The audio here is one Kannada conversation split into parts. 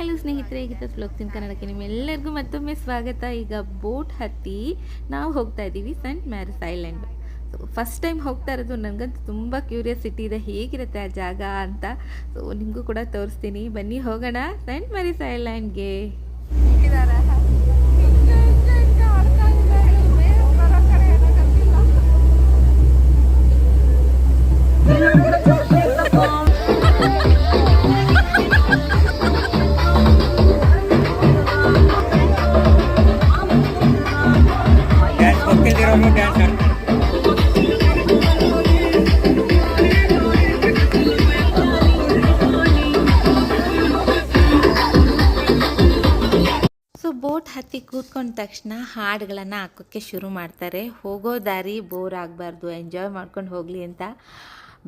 ಹಲೋ ಸ್ನೇಹಿತರೆ ಈಗ ಫ್ಲೋಕ್ಸಿನ್ ಕನ್ನಡಕ್ಕೆ ನಿಮ್ಮೆಲ್ಲರಿಗೂ ಮತ್ತೊಮ್ಮೆ ಸ್ವಾಗತ. ಈಗ ಬೋಟ್ ಹತ್ತಿ ನಾವು ಹೋಗ್ತಾ ಇದ್ದೀವಿ Saint Mary's Island. So first time ಹೋಗ್ತಾ ಇರೋದು, ನನಗಂತೂ ತುಂಬ ಕ್ಯೂರಿಯಾಸಿಟಿ ಇದೆ, ಹೇಗಿರುತ್ತೆ ಆ ಜಾಗ ಅಂತ. ಸೊ ನಿಮಗೂ ಕೂಡ ತೋರಿಸ್ತೀನಿ. ಬನ್ನಿ, ಹೋಗೋಣ ಸೆಂಟ್ ಮ್ಯಾರಿಸ್ ಐಲ್ಯಾಂಡ್ಗೆ. ಡ್ಯಾನ್ಸ್ ತಕ್ಷಣ ಹಾಡುಗಳನ್ನು ಹಾಕೋಕ್ಕೆ ಶುರು ಮಾಡ್ತಾರೆ. ಹೋಗೋ ದಾರಿ ಬೋರ್ ಆಗಬಾರ್ದು ಎಂಜಾಯ್ ಮಾಡ್ಕೊಂಡು ಹೋಗಲಿ ಅಂತ.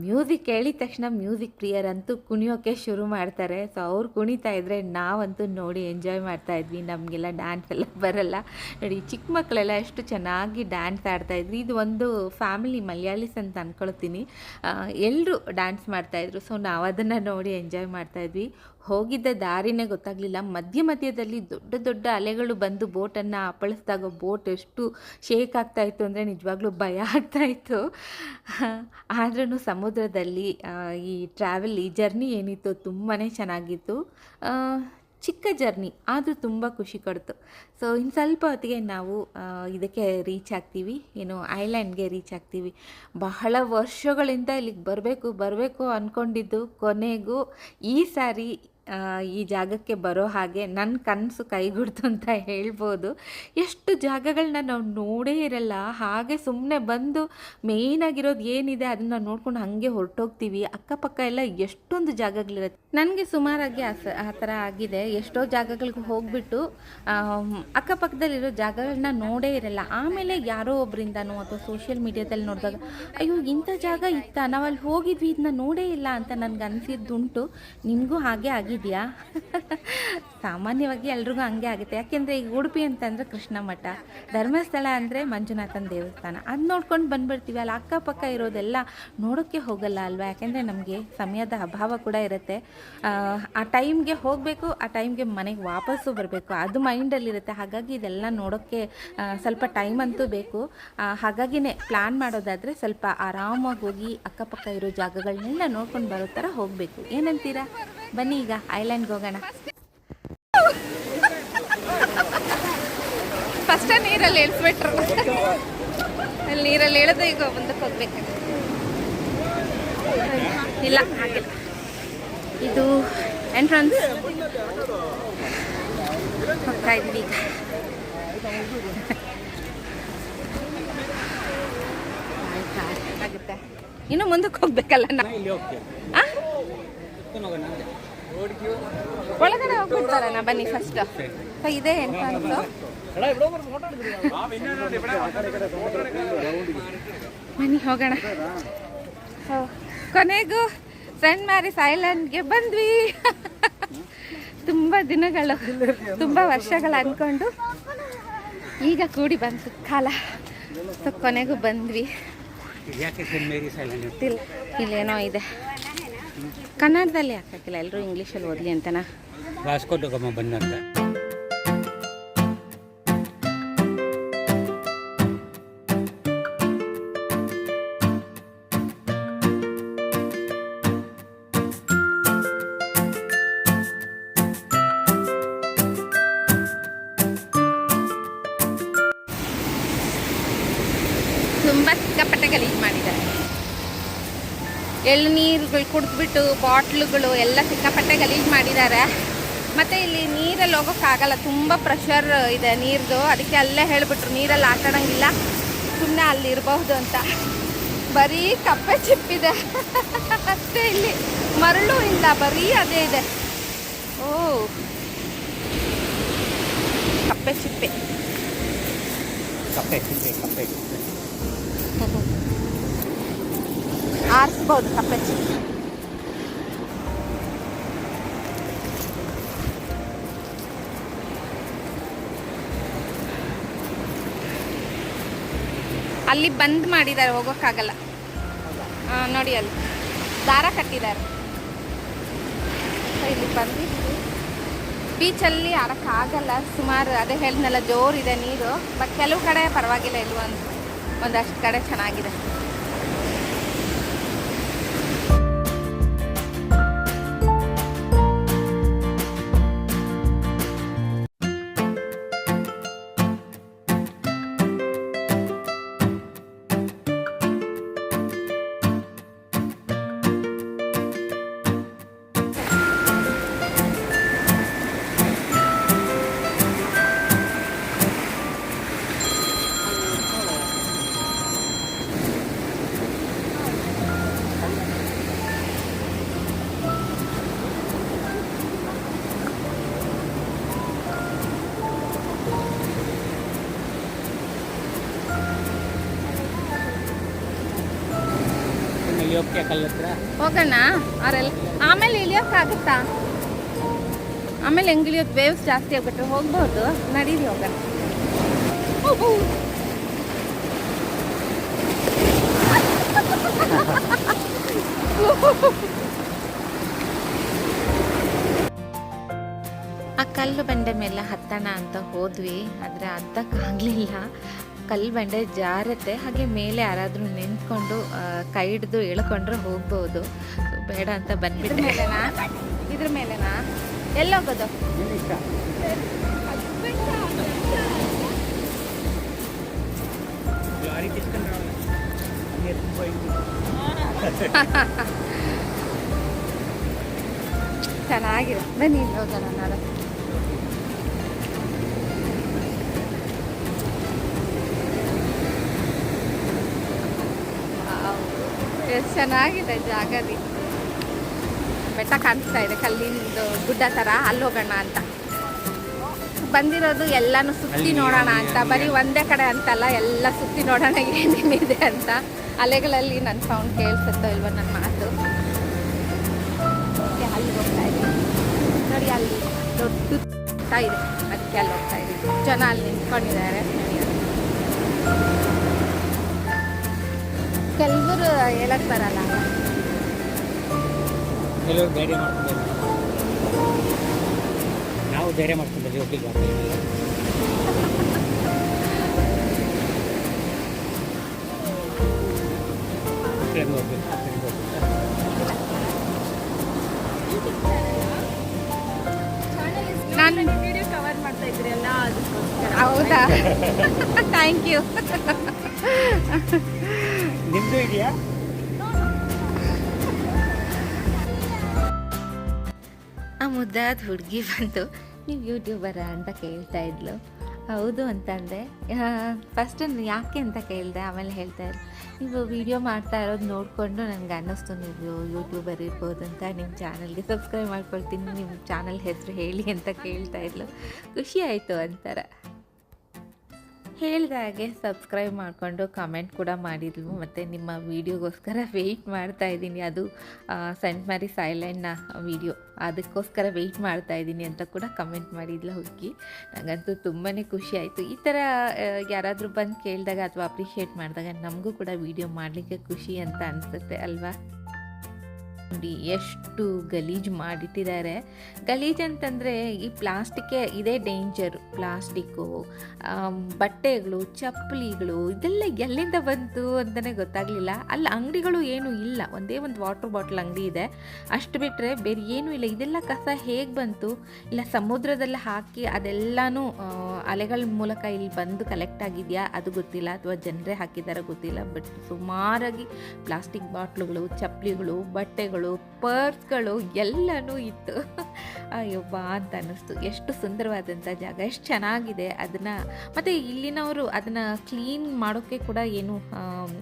ಮ್ಯೂಸಿಕ್ ಕೇಳಿದ ತಕ್ಷಣ ಮ್ಯೂಸಿಕ್ ಪ್ರಿಯರಂತೂ ಕುಣಿಯೋಕ್ಕೆ ಶುರು ಮಾಡ್ತಾರೆ. ಸೊ ಅವ್ರು ಕುಣಿತಾ ಇದ್ದರೆ ನಾವಂತೂ ನೋಡಿ ಎಂಜಾಯ್ ಮಾಡ್ತಾ ಇದ್ವಿ. ನಮಗೆಲ್ಲ ಡ್ಯಾನ್ಸ್ ಎಲ್ಲ ಬರಲ್ಲ. ನೋಡಿ, ಚಿಕ್ಕ ಮಕ್ಕಳೆಲ್ಲ ಎಷ್ಟು ಚೆನ್ನಾಗಿ ಡ್ಯಾನ್ಸ್ ಆಡ್ತಾ ಇದ್ವಿ ಇದು ಒಂದು ಫ್ಯಾಮಿಲಿ ಮಲಯಾಳಿಸ್ ಅಂತ ಅಂದ್ಕೊಳ್ತೀನಿ ಎಲ್ಲರೂ ಡ್ಯಾನ್ಸ್ ಮಾಡ್ತಾಯಿದ್ರು ಸೊ ನಾವು ಅದನ್ನು ನೋಡಿ ಎಂಜಾಯ್ ಮಾಡ್ತಾ ಇದ್ವಿ. ಹೋಗಿದ್ದ ದಾರಿನೇ ಗೊತ್ತಾಗಲಿಲ್ಲ. ಮಧ್ಯ ಮಧ್ಯದಲ್ಲಿ ದೊಡ್ಡ ದೊಡ್ಡ ಅಲೆಗಳು ಬಂದು ಬೋಟನ್ನು ಅಪ್ಪಳಿಸಿದಾಗ ಬೋಟ್ ಎಷ್ಟು ಶೇಕ್ ಆಗ್ತಾ ಇತ್ತು ಅಂದರೆ ನಿಜವಾಗ್ಲೂ ಭಯ ಆಗ್ತಾ ಇತ್ತು. ಆದ್ರೂ ಸಮುದ್ರದಲ್ಲಿ ಈ ಟ್ರಾವೆಲ್ ಈ ಜರ್ನಿ ಏನಿತ್ತು ತುಂಬಾ ಚೆನ್ನಾಗಿತ್ತು. ಚಿಕ್ಕ ಜರ್ನಿ ಆದರೂ ತುಂಬ ಖುಷಿ ಕೊಡ್ತು. ಸೊ ಇನ್ನು ಸ್ವಲ್ಪ ಹೊತ್ತಿಗೆ ನಾವು ಇದಕ್ಕೆ ರೀಚ್ ಆಗ್ತೀವಿ. ಏನು ಐಲ್ಯಾಂಡ್ಗೆ ರೀಚ್ ಆಗ್ತೀವಿ. ಬಹಳ ವರ್ಷಗಳಿಂದ ಇಲ್ಲಿಗೆ ಬರಬೇಕು ಬರಬೇಕು ಅಂದ್ಕೊಂಡಿದ್ದು ಕೊನೆಗೂ ಈ ಸಾರಿ ಈ ಜಾಗಕ್ಕೆ ಬರೋ ಹಾಗೆ ನನ್ನ ಕನಸು ಕೈಗೂಡ್ತು ಅಂತ ಹೇಳ್ಬೋದು. ಎಷ್ಟು ಜಾಗಗಳನ್ನ ನಾವು ನೋಡೇ ಇರಲ್ಲ. ಹಾಗೆ ಸುಮ್ಮನೆ ಬಂದು ಮೇಯ್ನಾಗಿರೋದು ಏನಿದೆ ಅದನ್ನು ನೋಡ್ಕೊಂಡು ಹಾಗೆ ಹೊರಟೋಗ್ತೀವಿ. ಅಕ್ಕಪಕ್ಕ ಎಲ್ಲ ಎಷ್ಟೊಂದು ಜಾಗಗಳಿರುತ್ತೆ. ನನಗೆ ಸುಮಾರಾಗಿ ಆ ಥರ ಆಗಿದೆ. ಎಷ್ಟೋ ಜಾಗಗಳಿಗೆ ಹೋಗ್ಬಿಟ್ಟು ಅಕ್ಕಪಕ್ಕದಲ್ಲಿರೋ ಜಾಗಗಳನ್ನ ನೋಡೇ ಇರಲ್ಲ. ಆಮೇಲೆ ಯಾರೋ ಒಬ್ಬರಿಂದನೋ ಅಥವಾ ಸೋಷಿಯಲ್ ಮೀಡಿಯಾದಲ್ಲಿ ನೋಡಿದಾಗ, ಅಯ್ಯೋ, ಇಂಥ ಜಾಗ ಇತ್ತ? ನಾವು ಅಲ್ಲಿ ಹೋಗಿದ್ವಿ ಇದನ್ನ ನೋಡೇ ಇಲ್ಲ ಅಂತ ನನಗೆ ಅನಿಸಿದ್ದುಂಟು ನಿಮಗೂ ಹಾಗೆ ಆಗಿದೆಯಾ? ಸಾಮಾನ್ಯವಾಗಿ ಎಲ್ರಿಗೂ ಹಂಗೆ ಆಗುತ್ತೆ. ಯಾಕೆಂದರೆ ಈಗ ಉಡುಪಿ ಅಂತಂದರೆ ಕೃಷ್ಣ ಮಠ ಧರ್ಮಸ್ಥಳ ಅಂದರೆ ಮಂಜುನಾಥನ ದೇವಸ್ಥಾನ. ಅದು ನೋಡ್ಕೊಂಡು ಬಂದ್ಬಿಡ್ತೀವಿ. ಅಲ್ಲಿ ಅಕ್ಕಪಕ್ಕ ಇರೋದೆಲ್ಲ ನೋಡೋಕ್ಕೆ ಹೋಗಲ್ಲ ಅಲ್ವಾ? ಯಾಕೆಂದರೆ ನಮಗೆ ಸಮಯದ ಅಭಾವ ಕೂಡ ಇರುತ್ತೆ. ಆ, ಟೈಮ್ಗೆ ಹೋಗಬೇಕು ಆ ಟೈಮ್ಗೆ ಮನೆಗೆ ವಾಪಸ್ಸು ಬರಬೇಕು. ಅದು ಮೈಂಡಲ್ಲಿರುತ್ತೆ ಹಾಗಾಗಿ ಇದೆಲ್ಲ ನೋಡೋಕ್ಕೆ ಸ್ವಲ್ಪ ಟೈಮ್ ಅಂತೂ ಬೇಕು. ಹಾಗಾಗಿನೇ ಪ್ಲ್ಯಾನ್ ಮಾಡೋದಾದರೆ ಸ್ವಲ್ಪ ಆರಾಮಾಗಿ ಹೋಗಿ ಅಕ್ಕಪಕ್ಕ ಇರೋ ಜಾಗಗಳನ್ನೆಲ್ಲ ನೋಡ್ಕೊಂಡು ಬರೋ ಥರ ಹೋಗಬೇಕು. ಏನಂತೀರಾ? ಬನ್ನಿ ಈಗ ಐಲ್ಯಾಂಡ್ಗೆ ಹೋಗೋಣ. ಫಸ್ಟ್ ನೀರಲ್ಲಿ ಇಳಿಸ್ಬಿಟ್ರು ಅಲ್ಲಿ ನೀರಲ್ಲಿ ಇಳಿದು ಈಗ ಮುಂದಕ್ಕೆ ಹೋಗ್ಬೇಕು. ಇಲ್ಲ ಆಗಿಲ್ಲ ಇದು ಎಂಟ್ರನ್ಸ್ ಹೋಗ್ತಾ ಇದ್ವಿ ಈಗ. ಆಗುತ್ತೆ. ಇನ್ನು ಮುಂದಕ್ಕೆ ಹೋಗ್ಬೇಕಲ್ಲ ನಾವು? ಒಳಗಡೆ ಹೋಗ್ಬಿಡ್ತಾರಣ್ಣ ಬನ್ನಿ ಫಸ್ಟ್ ಸೊ ಇದೇ ಎಂಟ್ರನ್ಸು ಬನ್ನಿ ಹೋಗೋಣ. ಹೋ, ಕೊನೆಗೂ ಸೆಂಟ್ ಮ್ಯಾರಿಸ್ ಐಲ್ಯಾಂಡ್ಗೆ ಬಂದ್ವಿ. ತುಂಬ ದಿನಗಳು ತುಂಬ ವರ್ಷಗಳು ಅಂದ್ಕೊಂಡು ಈಗ ಕೂಡಿ ಬಂತು ಕಾಲ. ಸೊ ಕೊನೆಗೂ ಬಂದ್ವಿ. ಇಲ್ಲೇನೋ ಇದೆ. ಕನ್ನಡದಲ್ಲಿ ಹಾಕಕ್ಕಿಲ್ಲ ಎಲ್ಲರೂ ಇಂಗ್ಲೀಷಲ್ಲಿ ಓದಲಿ ಅಂತನಾ? ವಾಸ್ಕೋ ಡುಗಮ್ಮ ಅಂತ. ತುಂಬ ಸಿಕ್ಕಾಪಟ್ಟೆ ಗಲೀಜು ಮಾಡಿದ್ದಾರೆ. ಎಳ್ನೀರುಗಳು ಕುಡಿದ್ಬಿಟ್ಟು ಬಾಟ್ಲುಗಳು ಎಲ್ಲ ಸಿಕ್ಕಾಪಟ್ಟೆ ಗಲೀಜು ಮಾಡಿದ್ದಾರೆ. ಮತ್ತು ಇಲ್ಲಿ ನೀರಲ್ಲಿ ಹೋಗೋಕ್ಕಾಗಲ್ಲ ತುಂಬ ಪ್ರೆಷರ್ ಇದೆ ನೀರ್ದು. ಅದಕ್ಕೆ ಅಲ್ಲೇ ಹೇಳಿಬಿಟ್ರು ನೀರಲ್ಲಿ ಆಟ ಆಡೋಂಗಿಲ್ಲ ಸುಮ್ಮನೆ ಅಲ್ಲಿ ಇರಬಹುದು ಅಂತ. ಬರೀ ಕಪ್ಪೆ ಚಿಪ್ಪಿದೆ. ಅಷ್ಟೇ ಇಲ್ಲಿ ಮರಳು ಇಲ್ಲ ಬರೀ ಅದೇ ಇದೆ. ಓ ಕಪ್ಪೆ ಚಿಪ್ಪೆ. ಕಪ್ಪೆ ಚಿಪ್ಪೆ ಕಪ್ಪೆ ಚಿಪ್ಪೆ. ಆರಿಸ್ಬೋದು ಕಪ್ಪಚ್ಚಿ. ಅಲ್ಲಿ ಬಂದ್ ಮಾಡಿದ್ದಾರೆ, ಹೋಗೋಕ್ಕಾಗಲ್ಲ. ನೋಡಿ ಅಲ್ಲಿ. ದಾರ ಕಟ್ಟಿದ್ದಾರೆ. ಇಲ್ಲಿ ಬಂದಿದ್ವಿ ಬೀಚಲ್ಲಿ ಆಡೋಕ್ಕಾಗಲ್ಲ ಸುಮಾರು ಅದೇ ಹೇಳಿದ್ನೆಲ್ಲ ಜೋರಿದೆ ನೀರು, ಬಟ್ ಕೆಲವು ಕಡೆ ಪರವಾಗಿಲ್ಲ ಇಲ್ಲಿ ಒಂದು, ಒಂದಷ್ಟು ಕಡೆ ಚೆನ್ನಾಗಿದೆ. ಹೋಗೋಣ. ಅವರೆಲ್ಲ ಆಮೇಲೆ ಇಳಿಯೋಕ್ಕಾಗುತ್ತಾ? ಆಮೇಲೆ ಹೆಂಗೆ ಇಳಿಯೋದು ವೇವ್ಸ್ ಜಾಸ್ತಿ ಆಗ್ಬಿಟ್ರೆ ಹೋಗ್ಬೋದು. ನಡೀರಿ ಹೋಗೋಣ. ಆ ಕಲ್ಲು ಬಂಡೆ ಮೇಲೆ ಹತ್ತಣ ಅಂತ ಹೋದ್ವಿ, ಆದರೆ ಹತ್ತಕ್ಕಾಗಲಿಲ್ಲ ಕಲ್ಲು ಬಂಡೆ ಜಾರತ್ತೆ ಹಾಗೆ ಮೇಲೆ ಯಾರಾದರೂ ನಿಂತ್ಕೊಂಡು ಕೈ ಹಿಡಿದು ಇಳ್ಕೊಂಡ್ರೆ ಹೋಗ್ಬೋದು. ಬೇಡ ಅಂತ ಬಂದ್ಬಿಟ್ಟೆ. ಇದ್ರ ಮೇಲೆನಾ? ಎಲ್ಲೋಗೋದು ಚೆನ್ನಾಗಿದೆ. ಬನ್ನಿ ಹೋಗೋಣ ನಾಳೆ. ಎಷ್ಟು ಚೆನ್ನಾಗಿದೆ ಜಾಗದಿ ಬೆಟ್ಟ ಕಾಣಿಸ್ತಾ ಇದೆ ಕಲ್ಲಿಂದು ಗುಡ್ಡ ಥರ ಅಲ್ಲಿ ಹೋಗೋಣ ಅಂತ. ಬಂದಿರೋದು ಎಲ್ಲನೂ ಸುತ್ತಿ ನೋಡೋಣ ಅಂತ. ಬರೀ ಒಂದೇ ಕಡೆ ಅಂತಲ್ಲ ಎಲ್ಲ ಸುತ್ತಿ ನೋಡೋಣ ಏನೇನಿದೆ ಅಂತ. ಅಲೆಗಳಲ್ಲಿ ನನ್ನ ಸೌಂಡ್ ಕೇಳಿಸುತ್ತೋ ಇಲ್ವೋ ನನ್ನ ಮಾತು. ಅಲ್ಲಿ ಹೋಗ್ತಾ ಇದೆ ನೋಡಿ ಅಲ್ಲಿ ದೊಡ್ಡ ಇದೆ. ಅದಕ್ಕೆ ಅಲ್ಲಿ ಹೋಗ್ತಾ ಇದೆ ಜನ ಅಲ್ಲಿ ನಿಂತ್ಕೊಂಡಿದ್ದಾರೆ. ಕೆಲವರು ಹೇಳಕ್ ಬರಲ್ಲ. ಕೆಲವರು ಧೈರ್ಯ ಮಾಡ್ಕೊಂಡು ನಾವು ಧೈರ್ಯ ಮಾಡ್ಕೊಂಡು ಹೋಗ್ಬೇಕು. ನಾನು ವಿಡಿಯೋ ಕವರ್ ಮಾಡ್ತಾ ಇದ್ರಿ ಅಲ್ಲ ಹೌದಾ? ಥ್ಯಾಂಕ್ ಯು ನಿಮ್ದು ಇದೆಯಾ? ಆ ಮುದ್ದಾದ ಹುಡುಗಿ ಬಂದು, ನೀವು ಯೂಟ್ಯೂಬರ ಅಂತ ಕೇಳ್ತಾ ಇದ್ಲು. ಹೌದು ಅಂತಂದೆ. ಫಸ್ಟ್ ಯಾಕೆ ಅಂತ ಕೇಳಿದೆ? ಆಮೇಲೆ ಹೇಳ್ತಾ ಇದ್ರು ನೀವು ವೀಡಿಯೋ ಮಾಡ್ತಾ ಇರೋದು ನೋಡಿಕೊಂಡು ನನಗೆ ಅನ್ನಿಸ್ತು. ನೀವು ಯೂಟ್ಯೂಬರ್ ಇರ್ಬೋದು ಅಂತ ನಿಮ್ಮ ಚಾನಲ್ಗೆ ಸಬ್ಸ್ಕ್ರೈಬ್ ಮಾಡ್ಕೊಳ್ತೀನಿ. ನಿಮ್ಮ ಚಾನಲ್ ಹೆಸರು ಹೇಳಿ ಅಂತ ಕೇಳ್ತಾ ಇದ್ಲು. ಖುಷಿ ಆಯಿತು ಅಂತಾರ ಹೇಳಿದಾಗೆ ಸಬ್ಸ್ಕ್ರೈಬ್ ಮಾಡಿಕೊಂಡು ಕಮೆಂಟ್ ಕೂಡ ಮಾಡಿದ್ಲು. ಮತ್ತು ನಿಮ್ಮ ವೀಡಿಯೋಗೋಸ್ಕರ ವೆಯ್ಟ್ ಮಾಡ್ತಾ ಇದ್ದೀನಿ. ಅದು ಸೆಂಟ್ ಮ್ಯಾರಿ ಸೈಲೆಂಡ್ನ ವೀಡಿಯೋ ಅದಕ್ಕೋಸ್ಕರ ವೆಯ್ಟ್ ಮಾಡ್ತಾ ಇದ್ದೀನಿ ಅಂತ ಕೂಡ ಕಮೆಂಟ್ ಮಾಡಿದ್ಲು ಹುಡುಗಿ. ನನಗಂತೂ ತುಂಬಾ ಖುಷಿ ಆಯಿತು. ಈ ಥರ ಯಾರಾದರೂ ಬಂದು ಕೇಳಿದಾಗ ಅಥವಾ ಅಪ್ರಿಷಿಯೇಟ್ ಮಾಡಿದಾಗ ನಮಗೂ ಕೂಡ ವೀಡಿಯೋ ಮಾಡಲಿಕ್ಕೆ ಖುಷಿ ಅಂತ ಅನಿಸುತ್ತೆ ಅಲ್ವಾ? ನೋಡಿ ಎಷ್ಟು ಗಲೀಜು ಮಾಡಿಟ್ಟಿದ್ದಾರೆ. ಗಲೀಜು ಅಂತಂದರೆ ಈ ಪ್ಲಾಸ್ಟಿಕ್ಕೆ ಇದೇ ಡೇಂಜರ್. ಪ್ಲಾಸ್ಟಿಕ್ಕು ಬಟ್ಟೆಗಳು, ಚಪ್ಪಲಿಗಳು, ಇದೆಲ್ಲ ಎಲ್ಲಿಂದ ಬಂತು ಅಂತಲೇ ಗೊತ್ತಾಗಲಿಲ್ಲ. ಅಲ್ಲಿ ಅಂಗಡಿಗಳು ಏನೂ ಇಲ್ಲ. ಒಂದೇ ಒಂದು ವಾಟರ್ ಬಾಟ್ಲ್ ಅಂಗಡಿ ಇದೆ. ಅಷ್ಟು ಬಿಟ್ಟರೆ ಬೇರೆ ಏನೂ ಇಲ್ಲ. ಇದೆಲ್ಲ ಕಸ ಹೇಗೆ ಬಂತು? ಇಲ್ಲ, ಸಮುದ್ರದಲ್ಲಿ ಹಾಕಿ ಅದೆಲ್ಲನೂ ಅಲೆಗಳ ಮೂಲಕ ಇಲ್ಲಿ ಬಂದು ಕಲೆಕ್ಟ್ ಆಗಿದೆಯಾ? ಅದು ಗೊತ್ತಿಲ್ಲ. ಅಥವಾ ಜನರೇ ಹಾಕಿದಾರೋ ಗೊತ್ತಿಲ್ಲ. ಬಟ್ ಸುಮಾರಾಗಿ ಪ್ಲಾಸ್ಟಿಕ್ ಬಾಟ್ಲುಗಳು, ಚಪ್ಪಲಿಗಳು, ಬಟ್ಟೆಗಳು ಪರ್ಸ್ಗಳು ಎಲ್ಲನೂ ಇತ್ತು. ಅಯ್ಯೋ, ಬಾ ಅಂತ ಅನ್ನಿಸ್ತು. ಎಷ್ಟು ಸುಂದರವಾದಂಥ ಜಾಗ, ಎಷ್ಟು ಚೆನ್ನಾಗಿದೆ ಅದನ್ನು. ಮತ್ತು ಇಲ್ಲಿನವರು ಅದನ್ನು ಕ್ಲೀನ್ ಮಾಡೋಕ್ಕೆ ಕೂಡ ಏನು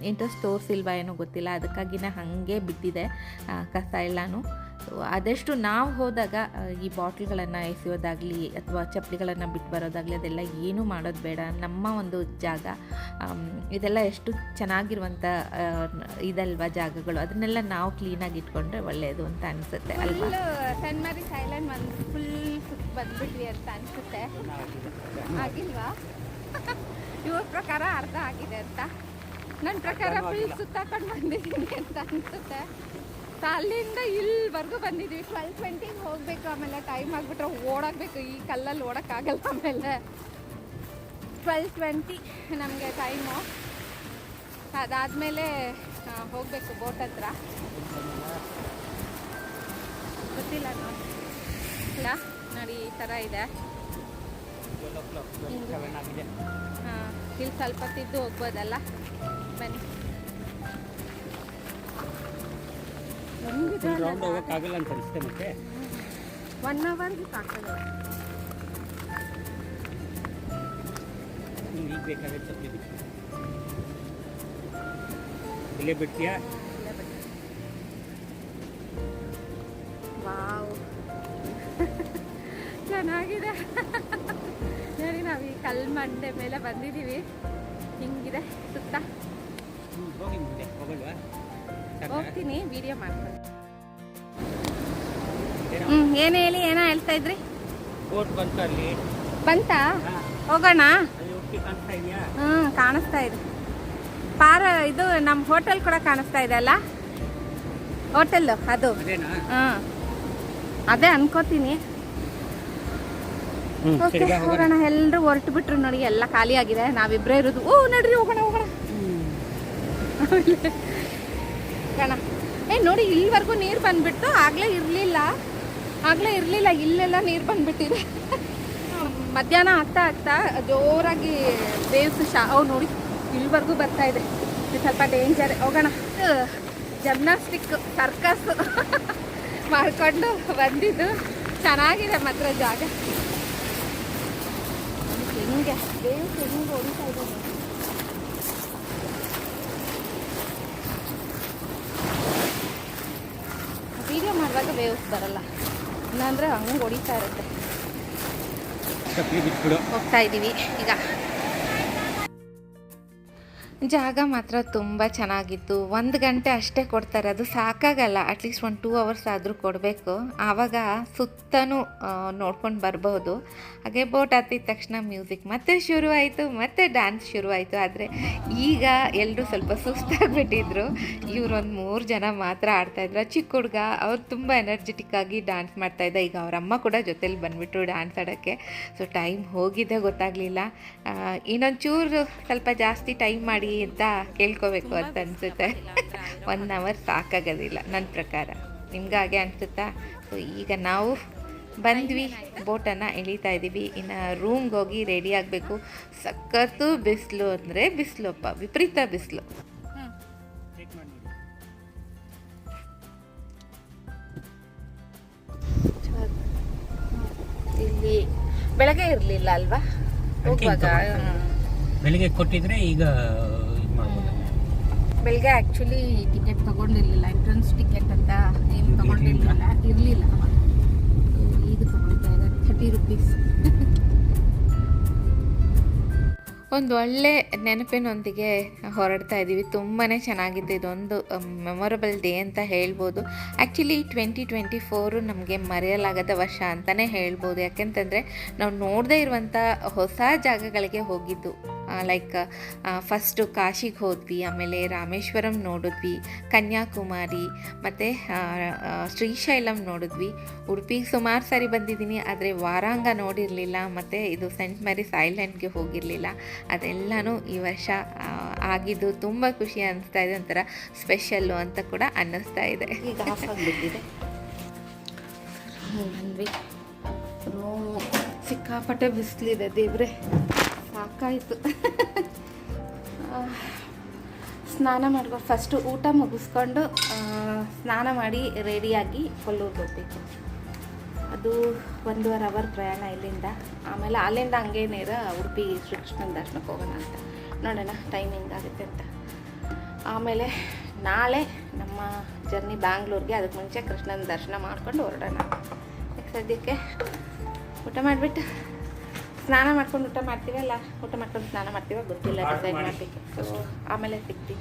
ಇಂಟ್ರೆಸ್ಟ್ ತೋರಿಸಿಲ್ವಾ ಏನೋ ಗೊತ್ತಿಲ್ಲ. ಅದಕ್ಕಾಗಿನ ಹಾಗೆ ಬಿದ್ದಿದೆ ಕಸ ಎಲ್ಲನೂ. ಸೊ ಆದಷ್ಟು ನಾವು ಹೋದಾಗ ಈ ಬಾಟ್ಲ್ಗಳನ್ನು ಎಸೆಯೋದಾಗಲಿ ಅಥವಾ ಚಪ್ಪಲಿಗಳನ್ನು ಬಿಟ್ಟು ಬರೋದಾಗಲಿ ಅದೆಲ್ಲ ಏನೂ ಮಾಡೋದು ಬೇಡ. ನಮ್ಮ ಒಂದು ಜಾಗ ಇದೆಲ್ಲ ಎಷ್ಟು ಚೆನ್ನಾಗಿರುವಂಥ ಇದಲ್ವಾ ಜಾಗಗಳು ಅದನ್ನೆಲ್ಲ ನಾವು ಕ್ಲೀನಾಗಿ ಇಟ್ಕೊಂಡ್ರೆ ಒಳ್ಳೆಯದು ಅಂತ ಅನಿಸುತ್ತೆ ಅಲ್ವಾ? ಸೆಂಟ್ ಸೈಲೆಂಡ್ ಒಂದು ಫುಲ್ ಸುತ್ತ ಬಂದ್ಬಿಟ್ವಿ ಅಂತ ಅನಿಸುತ್ತೆ. ಆಗಿಲ್ವಾ? ಇವ್ರ ಪ್ರಕಾರ ಅರ್ಧ ಆಗಿದೆ ಅಂತ. ನನ್ನ ಪ್ರಕಾರ ಫುಲ್ ಸುತ್ತಾಕೊಂಡು ಬಂದಿದ್ದೀನಿ ಅಂತ ಅನಿಸುತ್ತೆ. ಅಲ್ಲಿಂದ ಇಲ್ಲಿವರೆಗೂ ಬಂದಿದ್ವಿ. ಟ್ವೆಲ್ ಟ್ವೆಂಟಿಗೆ ಹೋಗಬೇಕು ಆಮೇಲೆ ಟೈಮ್ ಆಗಿಬಿಟ್ರೆ ಓಡಾಗಬೇಕು ಈ ಕಲ್ಲಲ್ಲಿ ಓಡೋಕ್ಕಾಗಲ್ಲ ಆಮೇಲೆ. ಟ್ವೆಲ್ ಟ್ವೆಂಟಿ ನಮಗೆ ಟೈಮು ಅದಾದಮೇಲೆ ಹೋಗಬೇಕು ಬೋಟ್ ಹತ್ರ. ಗೊತ್ತಿಲ್ಲ ನೋಡಿ ಇಲ್ಲ ನೋಡಿ ಈ ಥರ ಇದೆ. ಹಾಂ ಇಲ್ಲಿ ಸ್ವಲ್ಪ ತಿದ್ದು ಹೋಗ್ಬೋದಲ್ಲ? ಬನ್ನಿ. ರೌಂಡ್ ಹೋಗೋಕ್ಕಾಗಲ್ಲ ಅಂತ ಅನಿಸುತ್ತೆ ಮತ್ತೆ. ಒನ್ ಅವರ್ಗೆ ಸಾಕಾಗಲ್ಲ. ನೀವು ಈಗ ಬೇಕಾದ್ರೆ ಚಪ್ಪಲಿ ಬಿಟ್ಟು ಇಲ್ಲೇ ಬಿಡ್ತೀಯಾ? ವಾವ್. ಚೆನ್ನಾಗಿದೆ. ನೋಡಿ ನಾವು ಈ ಕಲ್ ಮಂಡೆ ಮೇಲೆ ಬಂದಿದ್ದೀವಿ. ಹಿಂಗಿದೆ ಸುತ್ತ. ಹೋಗಿ ಮುಂದೆ ಹೋಗಲ್ವಾ? ಹೋಗ್ತೀನಿ ವಿಡಿಯೋ ಮಾಡ್ಕೊಂಡು ಏನೋ ಹ್ಞೂ ಏನು ಹೇಳಿ ಏನೋ ಹೇಳ್ತಾ ಇದ್ರಿ? ಬೋಟ್ ಬಂತು ಅಲ್ಲಿ. ಬಂತಾ? ಹೋಗೋಣ? ಹ್ಮ್ ಕಾಣಿಸ್ತಾ ಇದೆಯಾ? ಹ್ಞೂ ಕಾಣಿಸ್ತಾ ಇದೆ. ಪಾರ ಇದು ನಮ್ಮ ಹೋಟೆಲ್ ಕೂಡ ಕಾಣಿಸ್ತಾ ಇದೆ ಅಲ್ಲ? ಹೋಟೆಲ್ ಅದು. ಅದೇನಾ? ಹಾಂ. ಅದೇ ಅನ್ಕೋತೀನಿ. ಓಕೆ ಸರಿ ಹೋಗೋಣ. ಹೋಗೋಣ. ಎಲ್ಲರೂ ಹೊರಟು ಬಿಟ್ರು ನೋಡಿ ಎಲ್ಲ ಖಾಲಿ ಆಗಿದೆ ನಾವಿಬ್ಬರೇ ಇರೋದು. ಓ ನಡ್ರಿ ಹೋಗೋಣ ಹೋಗೋಣ. ಹೋಗೋಣ. ಏ, ನೋಡಿ, ಇಲ್ಲಿವರೆಗೂ ನೀರು ಬಂದ್ಬಿಟ್ಟು ಆಗಲೇ ಇರಲಿಲ್ಲ. ಆಗಲೇ ಇರಲಿಲ್ಲ, ಇಲ್ಲೆಲ್ಲ ನೀರು ಬಂದ್ಬಿಟ್ಟಿದೆ. ಮಧ್ಯಾಹ್ನ ಆಗ್ತಾ ಆಗ್ತಾ ಜೋರಾಗಿ ವೇವ್ಸ್ ಶಾ, ಅವು ನೋಡಿ, ಇಲ್ಲಿವರೆಗೂ ಬರ್ತಾ ಇದೆ. ಸ್ವಲ್ಪ ಡೇಂಜರ್ ಹೋಗೋಣ. ಜಮ್ನಾಸ್ಟಿಕ್ ಸರ್ಕಸ್ ಮಾಡಿಕೊಂಡು ಬಂದಿದ್ದು. ಚೆನ್ನಾಗಿದೆ ಮಾತ್ರ ಜಾಗ. ಹೆಂಗೆ? ವೇವ್ಸ್ ಹೆಂಗೆ ಹೊಡಿತಾ ಇದೆ? ವಿಡಿಯೋ ವೇವ್ಸ್ ಬರಲ್ಲ ಇಲ್ಲಾಂದ್ರೆ ಹಂಗೆ ಹೊಡಿತಾ ಇರುತ್ತೆ. ಹೋಗ್ತಾ ಇದ್ದೀವಿ. ಈಗ ಜಾಗ ಮಾತ್ರ ತುಂಬ ಚೆನ್ನಾಗಿತ್ತು. ಒಂದು ಗಂಟೆ ಅಷ್ಟೇ ಕೊಡ್ತಾರೆ. ಅದು ಸಾಕಾಗಲ್ಲ. ಅಟ್ಲೀಸ್ಟ್ ಒಂದು ಟೂ ಅವರ್ಸ್ ಆದರೂ ಕೊಡಬೇಕು. ಆವಾಗ ಸುತ್ತನೂ ನೋಡ್ಕೊಂಡು ಬರ್ಬೋದು. ಹಾಗೆ ಬೋಟ್ ಹತ್ತಿದ ತಕ್ಷಣ ಮ್ಯೂಸಿಕ್ ಮತ್ತೆ ಶುರುವಾಯಿತು, ಮತ್ತೆ ಡ್ಯಾನ್ಸ್ ಶುರುವಾಯಿತು. ಆದರೆ ಈಗ ಎಲ್ಲರೂ ಸ್ವಲ್ಪ ಸುಸ್ತಾಗಿಬಿಟ್ಟಿದ್ರು. ಇವ್ರು ಒಂದು ಮೂರು ಜನ ಮಾತ್ರ ಆಡ್ತಾಯಿದ್ರು ಚಿಕ್ಕ ಹುಡುಗ, ಅವ್ರು ತುಂಬ ಎನರ್ಜೆಟಿಕ್ ಆಗಿ ಡ್ಯಾನ್ಸ್ ಮಾಡ್ತಾಯಿದ್ದ ಈಗ ಅವ್ರ ಅಮ್ಮ ಕೂಡ ಜೊತೇಲಿ ಬಂದುಬಿಟ್ರು ಡ್ಯಾನ್ಸ್ ಆಡೋಕ್ಕೆ. ಸೊ ಟೈಮ್ ಹೋಗಿದ್ದೇ ಗೊತ್ತಾಗಲಿಲ್ಲ. ಇನ್ನೊಂಚೂರು ಸ್ವಲ್ಪ ಜಾಸ್ತಿ ಟೈಮ್ ಮಾಡಿ ಅಂತ ಕೇಳ್ಕೋಬೇಕು ಅಂತ ಅನ್ಸುತ್ತೆ. ಒನ್ ಅವರ್ ಸಾಕಾಗೋದಿಲ್ಲ ನನ್ನ ಪ್ರಕಾರ. ನಿಮ್ಗೆ ಹಾಗೆ ಅನ್ಸುತ್ತಾ? ಸೊ ಈಗ ನಾವು ಬಂದ್ವಿ. ಬೋಟನ್ನು ಇಳಿತಾ ಇದ್ದೀವಿ. ಇನ್ನು ರೂಮ್ಗೆ ಹೋಗಿ ರೆಡಿ ಆಗಬೇಕು. ಸಖತ್ತು ಬಿಸಿಲು ಅಂದರೆ ಬಿಸಿಲಪ್ಪ ವಿಪರೀತ ಬಿಸಿಲು. ಚೆಕ್ ಮಾಡಿ ನೋಡಿ ಇಲ್ಲಿ ಬೆಳಗ್ಗೆ ಇರಲಿಲ್ಲ ಅಲ್ವಾ? ಹೋಗುವಾಗ ಬೆಳಿಗ್ಗೆ ಕೊಟ್ಟಿದ್ರೆ ಈಗ ಬೆಳಗ್ಗೆ ಆ್ಯಕ್ಚುಲಿ ಟಿಕೆಟ್ ತಗೊಂಡಿರ್ಲಿಲ್ಲ ಎಂಟ್ರೆನ್ಸ್ ಟಿಕೆಟ್ ಅಂತ ಏನು ತಗೊಂಡಿರ್ಲಿಲ್ಲ. ಇರಲಿಲ್ಲ ಈಗ ತಗೊಳ್ತಾ ಇದ್ದಾರೆ ಥರ್ಟಿ ರುಪೀಸ್ ಒಂದು ಒಳ್ಳೆ ನೆನಪಿನೊಂದಿಗೆ ಹೊರಡ್ತಾ ಇದ್ದೀವಿ ತುಂಬಾ ಚೆನ್ನಾಗಿದೆ ಇದೊಂದು ಮೆಮೊರಬಲ್ ಡೇ ಅಂತ ಹೇಳ್ಬೋದು. ಆ್ಯಕ್ಚುಲಿ ಟ್ವೆಂಟಿ ಟ್ವೆಂಟಿ ಫೋರು ನಮಗೆ ಮರೆಯಲಾಗದ ವರ್ಷ ಅಂತಲೇ ಹೇಳ್ಬೋದು. ಯಾಕೆಂತಂದರೆ ನಾವು ನೋಡದೇ ಇರುವಂಥ ಹೊಸ ಜಾಗಗಳಿಗೆ ಹೋಗಿದ್ದು. ಲೈಕ್ ಫಸ್ಟು ಕಾಶಿಗೆ ಹೋದ್ವಿ, ಆಮೇಲೆ ರಾಮೇಶ್ವರಂ ನೋಡಿದ್ವಿ, ಕನ್ಯಾಕುಮಾರಿ, ಮತ್ತು ಶ್ರೀಶೈಲಂ ನೋಡಿದ್ವಿ. ಉಡುಪಿಗೆ ಸುಮಾರು ಸಾರಿ ಬಂದಿದ್ದೀನಿ, ಆದರೆ ವಾರಾಂಗ ನೋಡಿರಲಿಲ್ಲ, ಮತ್ತು ಇದು ಸೆಂಟ್ ಮ್ಯಾರೀಸ್ ಐಲ್ಯಾಂಡ್ಗೆ ಹೋಗಿರಲಿಲ್ಲ. ಅದೆಲ್ಲನೂ ಈ ವರ್ಷ ಆಗಿದ್ದು ತುಂಬ ಖುಷಿ ಅನಿಸ್ತಾ ಇದೆ, ಒಂಥರ ಸ್ಪೆಷಲ್ಲು ಅಂತ ಕೂಡ ಅನ್ನಿಸ್ತಾ ಇದೆ. ಈಗ ಬಂದ್ವಿ. ರೂಮು ಸಿಕ್ಕಾಪಟ್ಟೆ ಬಿಸಿಲಿದೆ ದೇವ್ರೆ. ಸಾಕಾಯಿತು. ಸ್ನಾನ ಮಾಡ್ಕೊಂಡು ಫಸ್ಟು ಊಟ ಮುಗಿಸ್ಕೊಂಡು ಸ್ನಾನ ಮಾಡಿ ರೆಡಿಯಾಗಿ ಕೊಲ್ಲೂರು ಹೋಗ್ಬೇಕು ಅದು ಒಂದೂವರೆ ಅವರ್ ಪ್ರಯಾಣ ಇಲ್ಲಿಂದ. ಆಮೇಲೆ ಅಲ್ಲಿಂದ ಹಂಗೆ ನೇರ ಉಡುಪಿ ಶ್ರೀಕೃಷ್ಣನ ದರ್ಶನಕ್ಕೆ ಹೋಗೋಣ ಅಂತ. ನೋಡೋಣ ಟೈಮಿಂಗ್ ಆಗುತ್ತೆ ಅಂತ. ಆಮೇಲೆ ನಾಳೆ ನಮ್ಮ ಜರ್ನಿ ಬ್ಯಾಂಗ್ಳೂರಿಗೆ, ಅದಕ್ಕೆ ಮುಂಚೆ ಕೃಷ್ಣನ ದರ್ಶನ ಮಾಡ್ಕೊಂಡು ಹೊರಡೋಣ. ಸದ್ಯಕ್ಕೆ ಊಟ ಮಾಡಿಬಿಟ್ಟು. ಸ್ನಾನ ಮಾಡ್ಕೊಂಡು ಊಟ ಮಾಡ್ತೀವಲ್ಲ? ಊಟ ಮಾಡ್ಕೊಂಡು ಸ್ನಾನ ಮಾಡ್ತೀವ? ಗೊತ್ತಿಲ್ಲ ಡಿಸೈಡ್ ಮಾಡಬೇಕು ಆಮೇಲೆ ಸಿಗ್ತೀವಿ